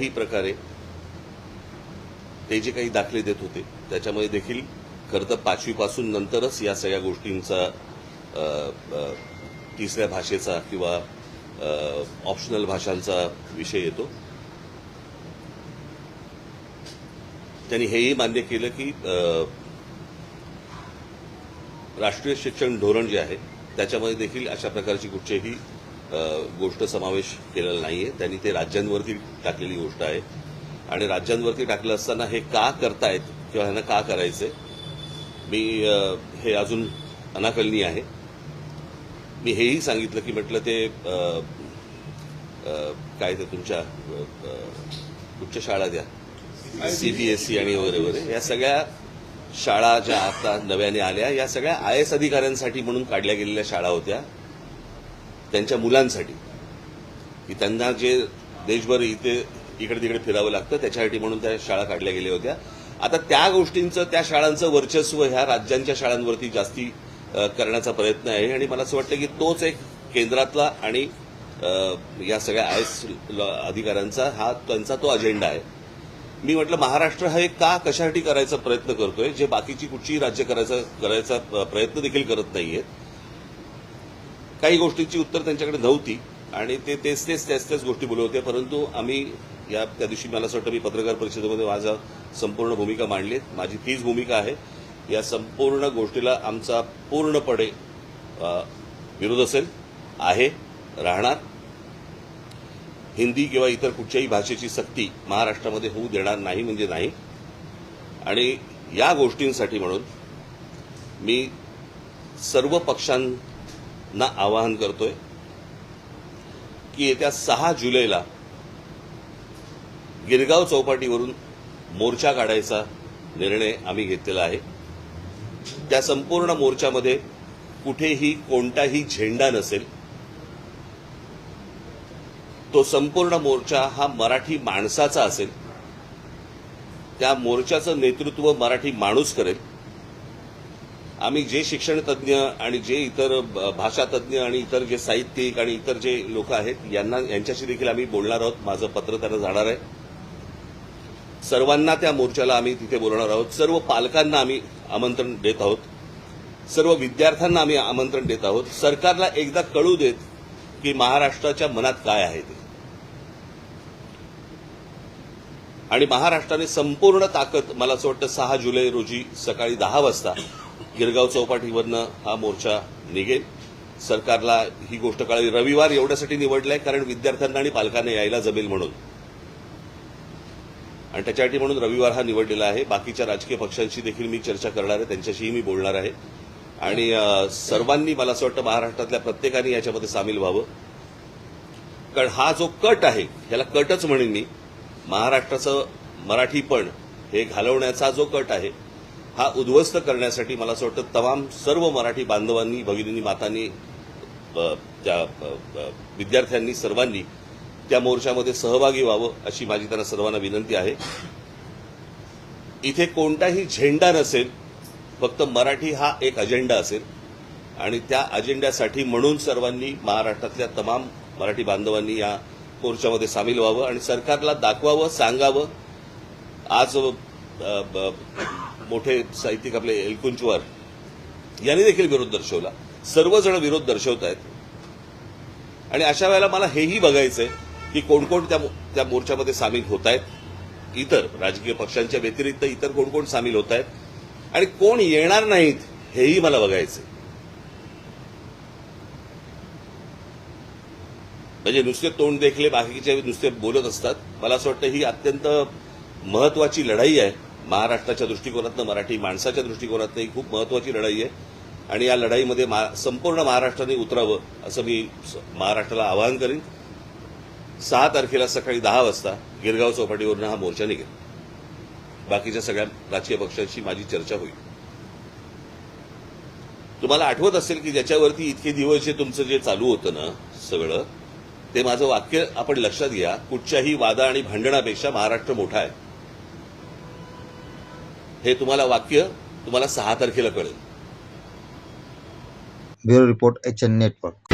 कोणत्याही प्रकारे ते जे काही दाखले देत होते त्याच्यामध्ये देखील खरं तर पाचवीपासून नंतरच या सगळ्या गोष्टींचा तिसऱ्या भाषेचा किंवा ऑप्शनल भाषांचा विषय येतो. त्यांनी हेही मान्य केलं की राष्ट्रीय शिक्षण धोरण जे आहे त्याच्यामध्ये देखील अशा प्रकारची कुठचेही गोष्ट समावेश केलेला नाहीये. त्यांनी ते राज्यांवरती टाकलेली गोष्ट आहे. आणि राज्यांवरती टाकलं असताना हे का करतायत किंवा ह्यांना का करायचंय? मी हे अजून अनाकलनीय आहे. मी हेही सांगितलं की म्हटलं ते काय ते तुमच्या उच्च शाळा द्या? सीबीएसई आणि वगैरे वगैरे. या सगळ्या शाळा ज्या आता नव्याने आल्या या सगळ्या आय एस अधिकाऱ्यांसाठी म्हणून काढल्या गेलेल्या शाळा होत्या. त्यांच्या मुलांसाठी. की त्यांना जे देशभर इथे इकडे तिकडे फिरावं लागतं त्याच्यासाठी म्हणून त्या शाळा काढल्या गेल्या होत्या. आता त्या गोष्टींचं त्या शाळांचं वर्चस्व ह्या राज्यांच्या शाळांवरती जास्ती करण्याचा प्रयत्न आहे. आणि मला असं वाटतं की तोच एक केंद्रातला आणि या सगळ्या आय एस अधिकाऱ्यांचा हा त्यांचा तो अजेंडा आहे. मी म्हटलं महाराष्ट्र हा एक का कशासाठी करायचा प्रयत्न करतोय? जे बाकीची कुठचीही राज्य करायचा करायचा प्रयत्न देखील करत नाहीयेत. काही गोष्टींची उत्तर त्यांच्याकडे नव्हती. आणि ते तेच तेच त्याच त्याच गोष्टी बोलत होते. परंतु आम्ही या त्या दिवशी मला असं वाटतं मी पत्रकार परिषदेमध्ये माझा संपूर्ण भूमिका मांडली माझी तीच भूमिका आहे. या संपूर्ण गोष्टीला आमचा पूर्णपणे विरोध असेल आहे राहणार. हिंदी किंवा इतर कुठच्याही भाषेची सक्ती महाराष्ट्रामध्ये होऊ देणार नाही म्हणजे नाही. आणि या गोष्टींसाठी म्हणून मी सर्व ना आवाहन करतोय की येत्या सहा जुलैला गिरगाव चौपाटीवरून मोर्चा काढायचा निर्णय आम्ही घेतलेला आहे. त्या संपूर्ण मोर्चामध्ये कुठेही कोणताही झेंडा नसेल. तो संपूर्ण मोर्चा हा मराठी माणसाचा असेल. त्या मोर्चाचं नेतृत्व मराठी माणूस करेल. आम्ही जे शिक्षण तज्ज्ञ आणि जे इतर भाषा तज्ज्ञ आणि इतर जे साहित्यिक आणि इतर जे लोक आहेत यांना यांच्याशी देखील आम्ही बोलणार आहोत. माझं पत्र त्यांना जाणार आहे. सर्वांना त्या मोर्चाला आम्ही तिथे बोलणार आहोत. सर्व पालकांना आम्ही आमंत्रण देत आहोत. सर्व विद्यार्थ्यांना आम्ही आमंत्रण देत आहोत. सरकारला एकदा कळू देत की महाराष्ट्राच्या मनात काय आहे ते. आणि महाराष्ट्राने संपूर्ण ताकद मला असं वाटतं सहा जुलै रोजी सकाळी दहा वाजता गिरगाव चौपाटीवरनं हा मोर्चा निघेल. सरकारला ही गोष्ट कळावी. रविवार एवढ्यासाठी निवडलाय कारण विद्यार्थ्यांना आणि पालकांना यायला जमेल म्हणून. आणि त्याच्यासाठी म्हणून रविवार हा निवडलेला आहे. बाकीच्या राजकीय पक्षांशी देखील मी चर्चा करणार आहे. त्यांच्याशीही मी बोलणार आहे. आणि सर्वांनी मला असं वाटतं महाराष्ट्रातल्या प्रत्येकाने याच्यामध्ये सामील व्हावं. कारण हा जो कट आहे ह्याला कटच म्हणेन मी. महाराष्ट्राचं मराठीपण हे घालवण्याचा जो कट आहे हा उद्ध्वस्त करण्यासाठी मला असं वाटतं तमाम सर्व मराठी बांधवांनी भगिनींनी मातांनी त्या विद्यार्थ्यांनी सर्वांनी त्या मोर्चामध्ये सहभागी व्हावं अशी माझी त्यांना सर्वांना विनंती आहे. इथे कोणताही झेंडा नसेल फक्त मराठी हा एक अजेंडा असेल. आणि त्या अजेंड्यासाठी म्हणून सर्वांनी महाराष्ट्रातल्या तमाम मराठी बांधवांनी या मोर्चामध्ये सामील व्हावं आणि सरकारला दाखवावं सांगावं. आज ब- मोठे साहित्यिक आपले एलकुंचवार यांनी देखील विरोध दर्शवला. सर्वजण विरोध दर्शवत आहेत आणि अशा वेळेला मला हेही बघायचंय की कोण कोण त्या त्या मोर्चामध्ये सामील होत आहेत इतर राजकीय पक्षांच्या व्यतिरिक्त इतर कोण कोण सामील होत आहेत आणि कोण येणार नाहीत हेही मला बघायचंय. म्हणजे नुसते तोंड देखले बाकीचे नुसते बोलत असतात. मला असं वाटतं ही अत्यंत महत्वाची लढाई आहे. महाराष्ट्राच्या दृष्टिकोनातनं मराठी माणसाच्या दृष्टिकोनातनं ही खूप महत्वाची लढाई आहे. आणि या लढाईमध्ये मा- संपूर्ण महाराष्ट्राने उतरावं असं मी महाराष्ट्राला आवाहन करीन. सहा तारखेला सकाळी दहा वाजता गिरगाव चौपाटीवरून हा मोर्चा निघेल. बाकीच्या सगळ्या राजकीय पक्षांशी माझी चर्चा होईल. तुम्हाला आठवत असेल की ज्याच्यावरती इतके दिवस जे तुमचं जे चालू होतं ना सगळं ते माझं वाक्य आपण लक्षात घ्या. कुठच्याही वादा आणि भांडणापेक्षा महाराष्ट्र मोठा आहे. हे तुम्हाला वाक्य तुम्हाला सहा तारखेला कळेल. Bureau report H N network.